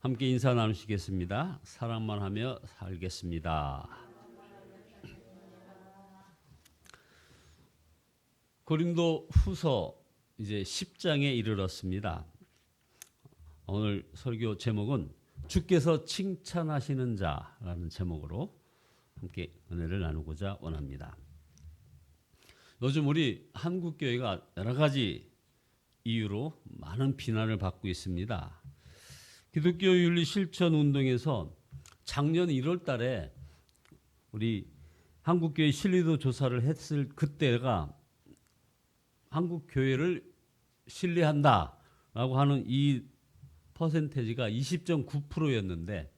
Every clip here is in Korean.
함께 인사 나누시겠습니다. 사랑만 하며 살겠습니다. 고린도 후서 이제 10장에 이르렀습니다. 오늘 설교 제목은 주께서 칭찬하시는 자라는 제목으로 함께 은혜를 나누고자 원합니다. 요즘 우리 한국 교회가 여러 가지 이유로 많은 비난을 받고 있습니다. 기독교 윤리 실천 운동에서 작년 1월 달에 우리 한국 교회 신뢰도 조사를 했을 그때가 한국 교회를 신뢰한다라고 하는 이 퍼센테지가 20.9%였는데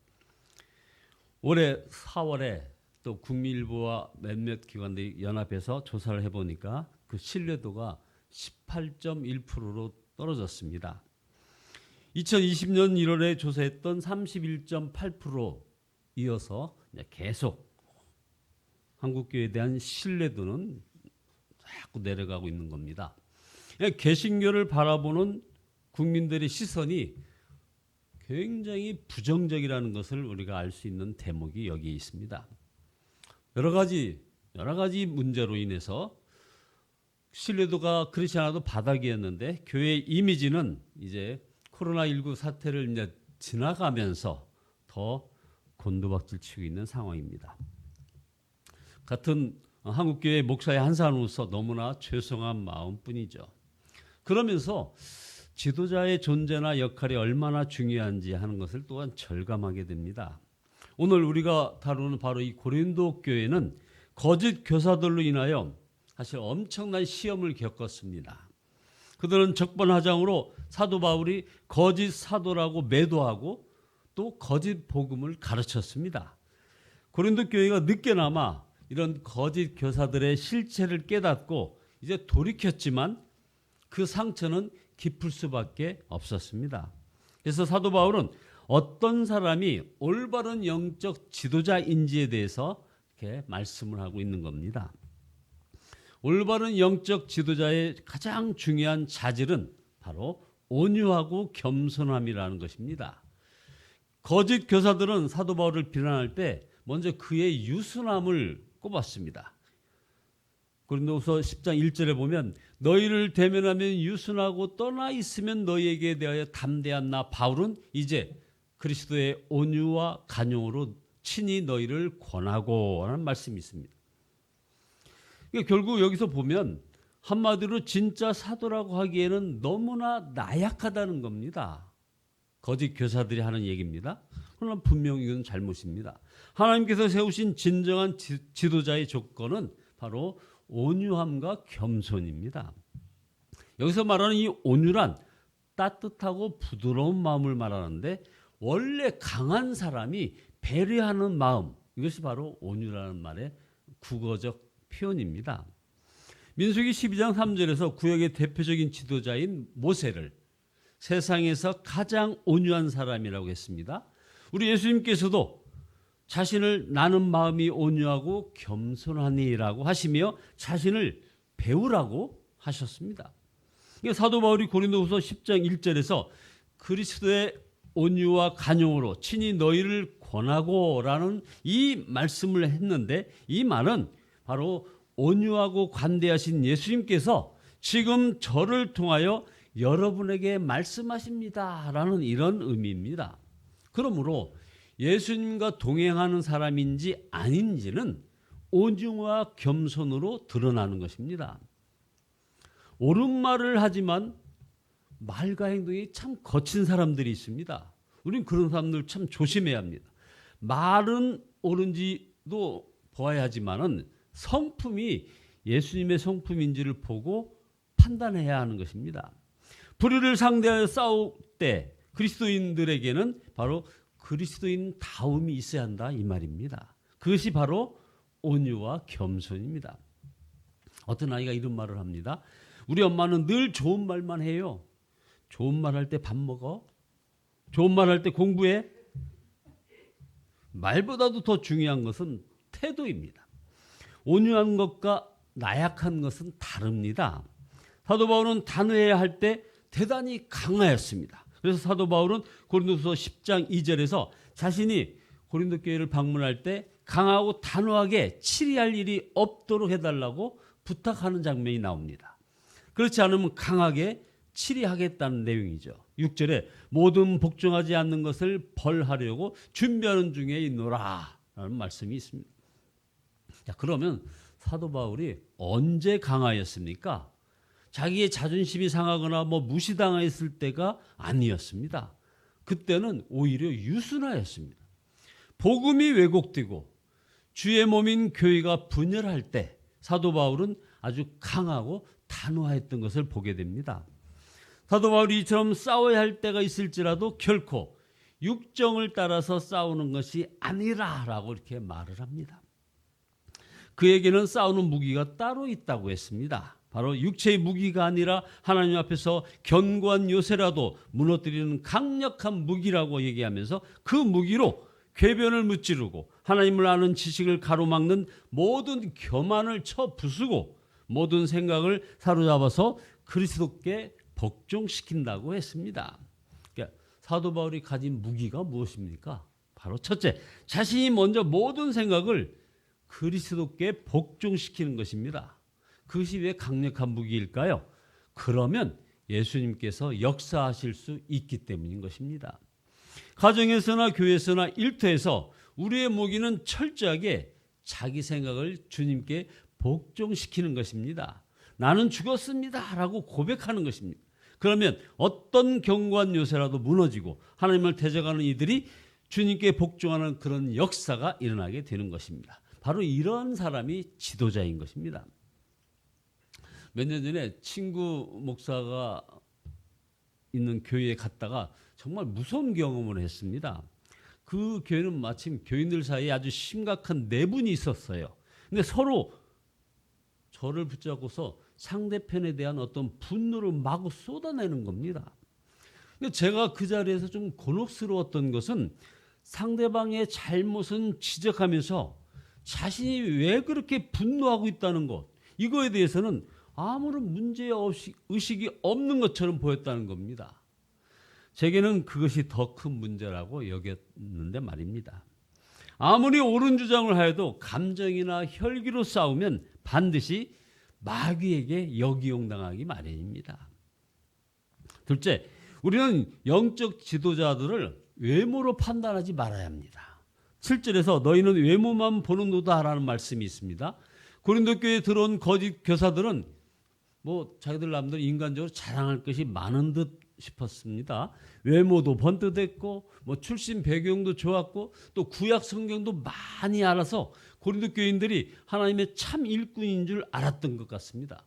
올해 4월에 또 국민일보와 몇몇 기관들이 연합해서 조사를 해보니까 그 신뢰도가 18.1%로 떨어졌습니다. 2020년 1월에 조사했던 31.8% 이어서 계속 한국교회에 대한 신뢰도는 자꾸 내려가고 있는 겁니다. 개신교를 바라보는 국민들의 시선이 굉장히 부정적이라는 것을 우리가 알 수 있는 대목이 여기에 있습니다. 여러 가지 여러 가지 문제로 인해서 신뢰도가 그렇지 않아도 바닥이었는데 교회 이미지는 이제 코로나19 사태를 이제 지나가면서 더 곤두박질 치고 있는 상황입니다. 같은 한국교회 목사의 한 사람으로서 너무나 죄송한 마음뿐이죠. 그러면서 지도자의 존재나 역할이 얼마나 중요한지 하는 것을 또한 절감하게 됩니다. 오늘 우리가 다루는 바로 이 고린도 교회는 거짓 교사들로 인하여 사실 엄청난 시험을 겪었습니다. 그들은 적반하장으로 사도 바울이 거짓 사도라고 매도하고 또 거짓 복음을 가르쳤습니다. 고린도 교회가 늦게나마 이런 거짓 교사들의 실체를 깨닫고 이제 돌이켰지만 그 상처는 깊을 수밖에 없었습니다. 그래서 사도 바울은 어떤 사람이 올바른 영적 지도자인지에 대해서 이렇게 말씀을 하고 있는 겁니다. 올바른 영적 지도자의 가장 중요한 자질은 바로 온유하고 겸손함이라는 것입니다. 거짓 교사들은 사도 바울을 비난할 때 먼저 그의 유순함을 꼽았습니다. 고린도후서 10장 1절에 보면 너희를 대면하면 유순하고 떠나 있으면 너희에게 대하여 담대한 나 바울은 이제 그리스도의 온유와 간용으로 친히 너희를 권하고 하는 말씀이 있습니다. 그러니까 결국 여기서 보면 한마디로 진짜 사도라고 하기에는 너무나 나약하다는 겁니다. 거짓 교사들이 하는 얘기입니다. 그러나 분명히 이건 잘못입니다. 하나님께서 세우신 진정한 지도자의 조건은 바로 온유함과 겸손입니다. 여기서 말하는 이 온유란 따뜻하고 부드러운 마음을 말하는데 원래 강한 사람이 배려하는 마음 이것이 바로 온유라는 말의 국어적 표현입니다. 민수기 12장 3절에서 구역의 대표적인 지도자인 모세를 세상에서 가장 온유한 사람이라고 했습니다. 우리 예수님께서도 자신을 나는 마음이 온유하고 겸손하니라고 하시며 자신을 배우라고 하셨습니다. 사도 바울이 고린도후서 10장 1절에서 그리스도의 온유와 간용으로 친히 너희를 권하고라는 이 말씀을 했는데 이 말은 바로 온유하고 관대하신 예수님께서 지금 저를 통하여 여러분에게 말씀하십니다 라는 이런 의미입니다. 그러므로 예수님과 동행하는 사람인지 아닌지는 온유와 겸손으로 드러나는 것입니다. 옳은 말을 하지만 말과 행동이 참 거친 사람들이 있습니다. 우리는 그런 사람들 참 조심해야 합니다. 말은 옳은지도 보아야 하지만은 성품이 예수님의 성품인지를 보고 판단해야 하는 것입니다. 불의를 상대하여 싸울 때 그리스도인들에게는 바로 그리스도인 다움이 있어야 한다 이 말입니다. 그것이 바로 온유와 겸손입니다. 어떤 아이가 이런 말을 합니다. 우리 엄마는 늘 좋은 말만 해요. 좋은 말 할 때 밥 먹어. 좋은 말 할 때 공부해. 말보다도 더 중요한 것은 태도입니다. 온유한 것과 나약한 것은 다릅니다. 사도 바울은 단회해야 할 때 대단히 강하였습니다. 그래서 사도 바울은 고린도서 10장 2절에서 자신이 고린도 교회를 방문할 때 강하고 단호하게 치리할 일이 없도록 해달라고 부탁하는 장면이 나옵니다. 그렇지 않으면 강하게 치리하겠다는 내용이죠. 6절에 모든 복종하지 않는 것을 벌하려고 준비하는 중에 있노라 라는 말씀이 있습니다. 자, 그러면 사도 바울이 언제 강하였습니까? 자기의 자존심이 상하거나 뭐 무시당했을 때가 아니었습니다. 그때는 오히려 유순하였습니다. 복음이 왜곡되고 주의 몸인 교회가 분열할 때 사도 바울은 아주 강하고 단호했던 것을 보게 됩니다. 사도 바울이 이처럼 싸워야 할 때가 있을지라도 결코 육정을 따라서 싸우는 것이 아니라라고 이렇게 말을 합니다. 그에게는 싸우는 무기가 따로 있다고 했습니다. 바로 육체의 무기가 아니라 하나님 앞에서 견고한 요새라도 무너뜨리는 강력한 무기라고 얘기하면서 그 무기로 궤변을 무찌르고 하나님을 아는 지식을 가로막는 모든 교만을 쳐 부수고 모든 생각을 사로잡아서 그리스도께 복종시킨다고 했습니다. 그러니까 사도 바울이 가진 무기가 무엇입니까? 바로 첫째, 자신이 먼저 모든 생각을 그리스도께 복종시키는 것입니다. 그것이 왜 강력한 무기일까요? 그러면 예수님께서 역사하실 수 있기 때문인 것입니다. 가정에서나 교회에서나 일터에서 우리의 무기는 철저하게 자기 생각을 주님께 복종시키는 것입니다. 나는 죽었습니다. 라고 고백하는 것입니다. 그러면 어떤 경고한 요새라도 무너지고 하나님을 대적하는 이들이 주님께 복종하는 그런 역사가 일어나게 되는 것입니다. 바로 이런 사람이 지도자인 것입니다. 몇 년 전에 친구 목사가 있는 교회에 갔다가 정말 무서운 경험을 했습니다. 그 교회는 마침 교인들 사이에 아주 심각한 내분이 있었어요. 근데 서로 저를 붙잡고서 상대편에 대한 어떤 분노를 마구 쏟아내는 겁니다. 제가 그 자리에서 좀 곤혹스러웠던 것은 상대방의 잘못은 지적하면서 자신이 왜 그렇게 분노하고 있다는 것, 이거에 대해서는 아무런 문제 없이 의식이 없는 것처럼 보였다는 겁니다. 제게는 그것이 더 큰 문제라고 여겼는데 말입니다. 아무리 옳은 주장을 하여도 감정이나 혈기로 싸우면 반드시 마귀에게 역이용당하기 마련입니다. 둘째, 우리는 영적 지도자들을 외모로 판단하지 말아야 합니다. 7절에서 너희는 외모만 보는 노다라는 말씀이 있습니다. 고린도 교회에 들어온 거짓 교사들은 뭐 자기들 남들 인간적으로 자랑할 것이 많은 듯 싶었습니다. 외모도 번듯했고 뭐 출신 배경도 좋았고 또 구약 성경도 많이 알아서 고린도 교인들이 하나님의 참 일꾼인 줄 알았던 것 같습니다.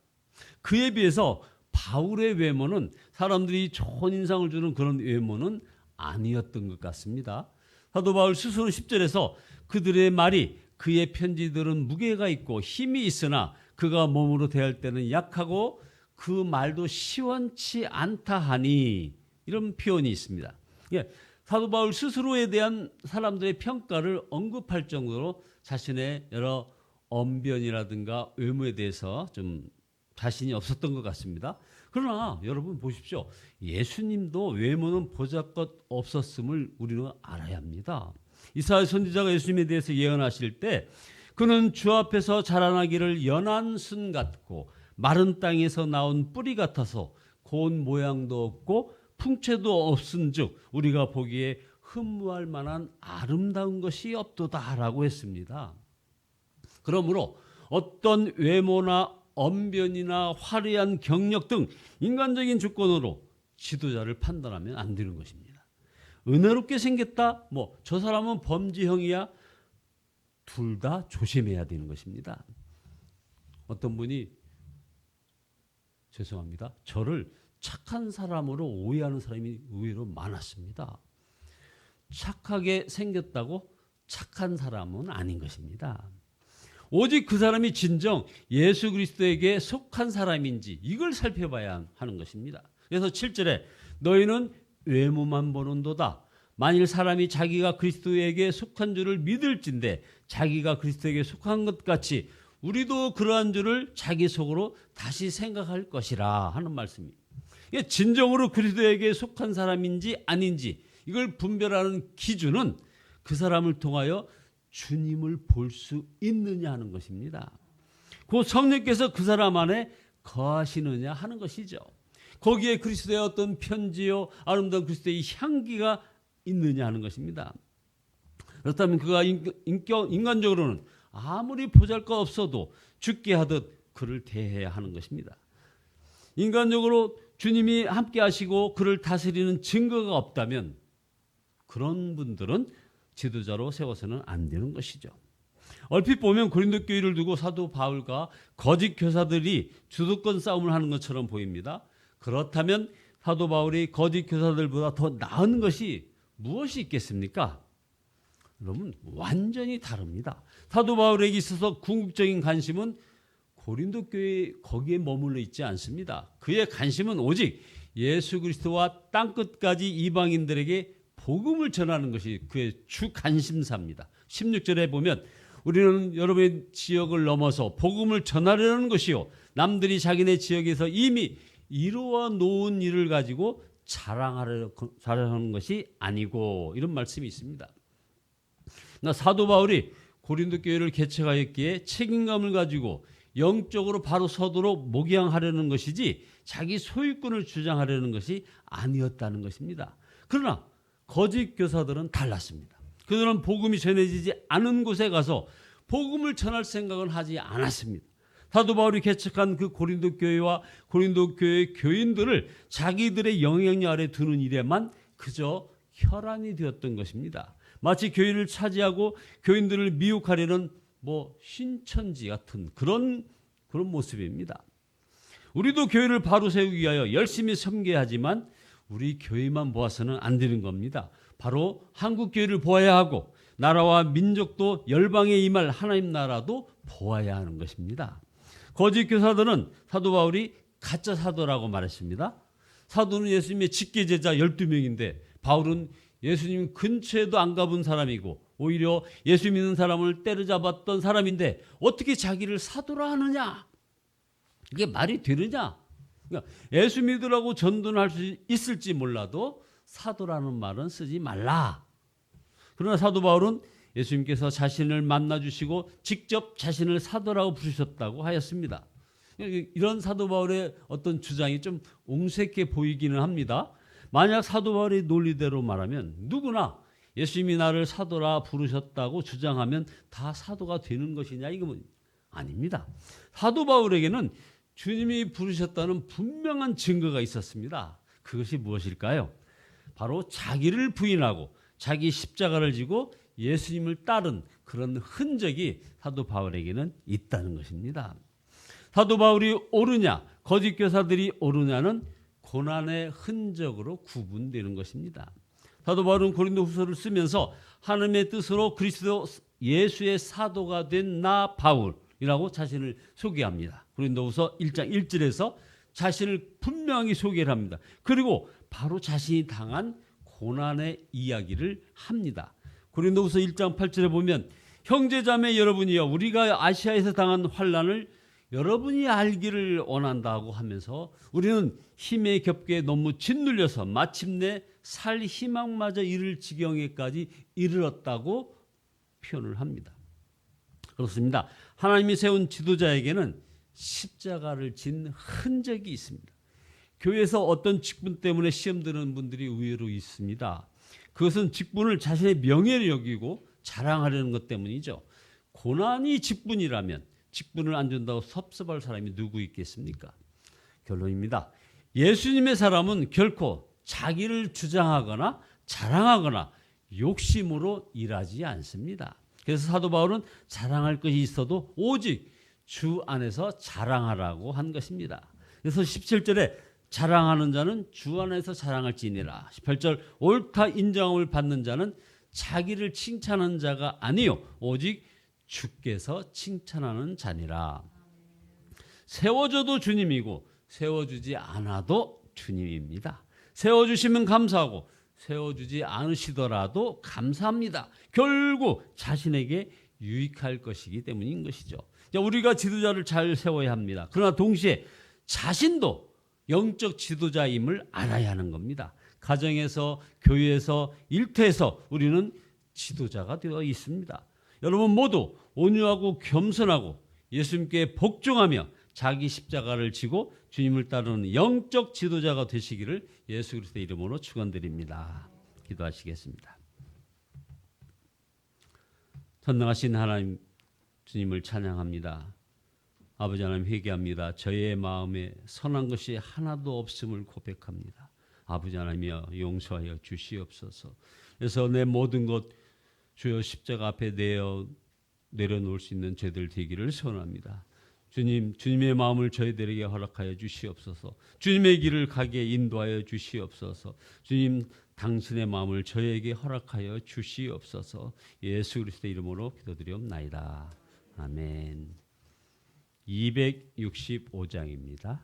그에 비해서 바울의 외모는 사람들이 좋은 인상을 주는 그런 외모는 아니었던 것 같습니다. 사도 바울 스스로 10절에서 그들의 말이 그의 편지들은 무게가 있고 힘이 있으나 그가 몸으로 대할 때는 약하고 그 말도 시원치 않다 하니 이런 표현이 있습니다. 예, 사도 바울 스스로에 대한 사람들의 평가를 언급할 정도로 자신의 여러 언변이라든가 외모에 대해서 좀 자신이 없었던 것 같습니다. 그러나 여러분 보십시오. 예수님도 외모는 보잘것 없었음을 우리는 알아야 합니다. 이사야 선지자가 예수님에 대해서 예언하실 때 그는 주 앞에서 자라나기를 연한 순 같고 마른 땅에서 나온 뿌리 같아서 고운 모양도 없고 풍채도 없은즉 우리가 보기에 흠모할 만한 아름다운 것이 없도다라고 했습니다. 그러므로 어떤 외모나 언변이나 화려한 경력 등 인간적인 조건으로 지도자를 판단하면 안 되는 것입니다. 은혜롭게 생겼다, 뭐 저 사람은 범죄형이야, 둘 다 조심해야 되는 것입니다. 어떤 분이 죄송합니다. 저를 착한 사람으로 오해하는 사람이 의외로 많았습니다. 착하게 생겼다고 착한 사람은 아닌 것입니다. 오직 그 사람이 진정 예수 그리스도에게 속한 사람인지 이걸 살펴봐야 하는 것입니다. 그래서 7절에 너희는 외모만 보는도다. 만일 사람이 자기가 그리스도에게 속한 줄을 믿을진데 자기가 그리스도에게 속한 것 같이 우리도 그러한 줄을 자기 속으로 다시 생각할 것이라 하는 말씀입니다. 진정으로 그리스도에게 속한 사람인지 아닌지 이걸 분별하는 기준은 그 사람을 통하여 주님을 볼 수 있느냐 하는 것입니다. 그 성령께서 그 사람 안에 거하시느냐 하는 것이죠. 거기에 그리스도의 어떤 편지요 아름다운 그리스도의 향기가 있느냐 하는 것입니다. 그렇다면 그가 인격, 인간적으로는 아무리 보잘 것 없어도 죽게 하듯 그를 대해야 하는 것입니다. 인간적으로 주님이 함께 하시고 그를 다스리는 증거가 없다면 그런 분들은 지도자로 세워서는 안 되는 것이죠. 얼핏 보면 고린도 교회를 두고 사도 바울과 거짓 교사들이 주도권 싸움을 하는 것처럼 보입니다. 그렇다면 사도 바울이 거짓 교사들보다 더 나은 것이 무엇이 있겠습니까? 여러분 완전히 다릅니다. 사도 바울에게 있어서 궁극적인 관심은 고린도 교회 거기에 머물러 있지 않습니다. 그의 관심은 오직 예수 그리스도와 땅 끝까지 이방인들에게 복음을 전하는 것이 그의 주 관심사입니다. 16절에 보면 우리는 여러분의 지역을 넘어서 복음을 전하려는 것이요 남들이 자기네 지역에서 이미 이루어 놓은 일을 가지고 자랑하려는 것이 아니고 이런 말씀이 있습니다. 나 사도 바울이 고린도 교회를 개척하였기에 책임감을 가지고 영적으로 바로 서도록 목양하려는 것이지 자기 소유권을 주장하려는 것이 아니었다는 것입니다. 그러나 거짓 교사들은 달랐습니다. 그들은 복음이 전해지지 않은 곳에 가서 복음을 전할 생각은 하지 않았습니다. 사도 바울이 개척한 그 고린도 교회와 고린도 교회 교인들을 자기들의 영향력 아래 두는 일에만 그저 혈안이 되었던 것입니다. 마치 교회를 차지하고 교인들을 미혹하려는 뭐 신천지 같은 그런 그런 모습입니다. 우리도 교회를 바로 세우기 위하여 열심히 섬겨야 하지만 우리 교회만 보아서는 안 되는 겁니다. 바로 한국 교회를 보아야 하고 나라와 민족도 열방에 임할 하나님 나라도 보아야 하는 것입니다. 거짓 교사들은 사도 바울이 가짜 사도라고 말했습니다. 사도는 예수님의 직계 제자 12명인데 바울은 예수님 근처에도 안 가본 사람이고 오히려 예수 믿는 사람을 때려잡았던 사람인데 어떻게 자기를 사도라 하느냐? 이게 말이 되느냐? 그러니까 예수 믿으라고 전도할 수 있을지 몰라도 사도라는 말은 쓰지 말라. 그러나 사도 바울은 예수님께서 자신을 만나 주시고 직접 자신을 사도라고 부르셨다고 하였습니다. 이런 사도 바울의 어떤 주장이 좀 옹색해 보이기는 합니다. 만약 사도 바울의 논리대로 말하면 누구나 예수님이 나를 사도라 부르셨다고 주장하면 다 사도가 되는 것이냐 이거 아닙니다. 사도 바울에게는 주님이 부르셨다는 분명한 증거가 있었습니다. 그것이 무엇일까요? 바로 자기를 부인하고 자기 십자가를 지고 예수님을 따른 그런 흔적이 사도 바울에게는 있다는 것입니다. 사도 바울이 옳으냐, 거짓 교사들이 옳으냐는 고난의 흔적으로 구분되는 것입니다. 사도 바울은 고린도 후서를 쓰면서 하나님의 뜻으로 그리스도 예수의 사도가 된 나 바울이라고 자신을 소개합니다. 고린도 후서 1장 1절에서 자신을 분명히 소개를 합니다. 그리고 바로 자신이 당한 고난의 이야기를 합니다. 고린도후서 1장 8절에 보면 형제자매 여러분이여 우리가 아시아에서 당한 환란을 여러분이 알기를 원한다고 하면서 우리는 힘에 겹게 너무 짓눌려서 마침내 살 희망마저 이를 지경에까지 이르렀다고 표현을 합니다. 그렇습니다. 하나님이 세운 지도자에게는 십자가를 진 흔적이 있습니다. 교회에서 어떤 직분 때문에 시험 드는 분들이 의외로 있습니다. 그것은 직분을 자신의 명예를 여기고 자랑하려는 것 때문이죠. 고난이 직분이라면 직분을 안 준다고 섭섭할 사람이 누구 있겠습니까? 결론입니다. 예수님의 사람은 결코 자기를 주장하거나 자랑하거나 욕심으로 일하지 않습니다. 그래서 사도 바울은 자랑할 것이 있어도 오직 주 안에서 자랑하라고 한 것입니다. 그래서 17절에 자랑하는 자는 주 안에서 자랑할지니라. 18절 옳다 인정함을 받는 자는 자기를 칭찬하는 자가 아니요 오직 주께서 칭찬하는 자니라. 세워줘도 주님이고 세워주지 않아도 주님입니다. 세워주시면 감사하고 세워주지 않으시더라도 감사합니다. 결국 자신에게 유익할 것이기 때문인 것이죠. 우리가 지도자를 잘 세워야 합니다. 그러나 동시에 자신도 영적 지도자임을 알아야 하는 겁니다. 가정에서, 교회에서, 일터에서 우리는 지도자가 되어 있습니다. 여러분 모두 온유하고 겸손하고 예수님께 복종하며 자기 십자가를 지고 주님을 따르는 영적 지도자가 되시기를 예수 그리스도의 이름으로 축원드립니다. 기도하시겠습니다. 전능하신 하나님 주님을 찬양합니다. 아버지 하나님 회개합니다. 저의 마음에 선한 것이 하나도 없음을 고백합니다. 아버지 하나님이여 용서하여 주시옵소서. 그래서 내 모든 것 주여 십자가 앞에 내어 내려놓을 수 있는 죄들 되기를 소원합니다. 주님, 주님의 마음을 저희들에게 허락하여 주시옵소서. 주님의 길을 가게 인도하여 주시옵소서. 주님, 당신의 마음을 저에게 허락하여 주시옵소서. 예수 그리스도의 이름으로 기도드리옵나이다. 아멘. 265장입니다.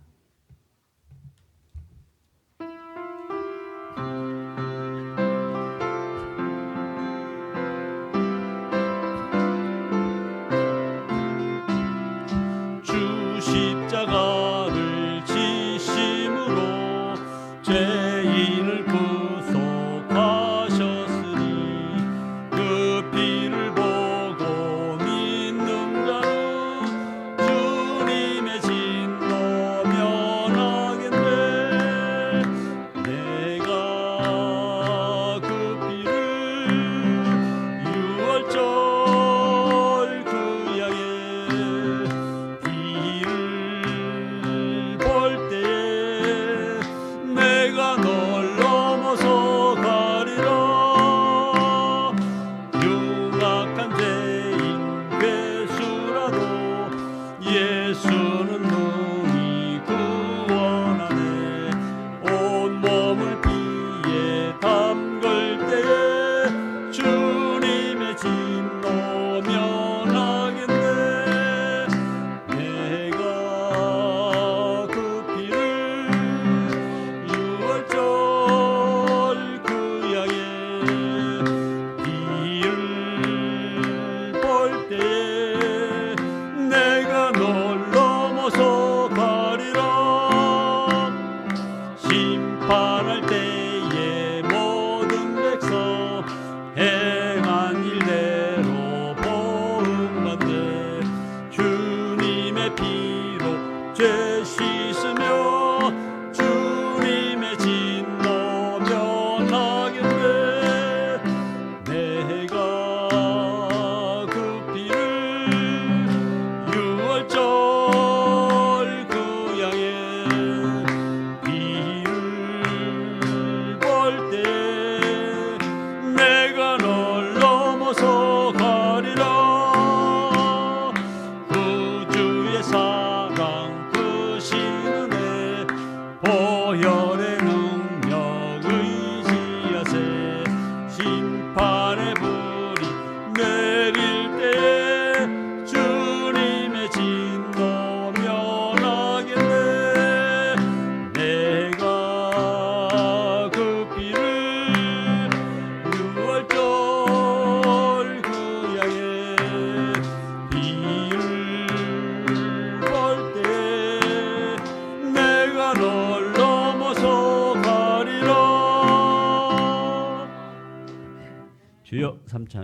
심판의 불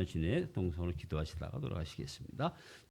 삼창하시네 동성으로 기도하시다가 돌아가시겠습니다.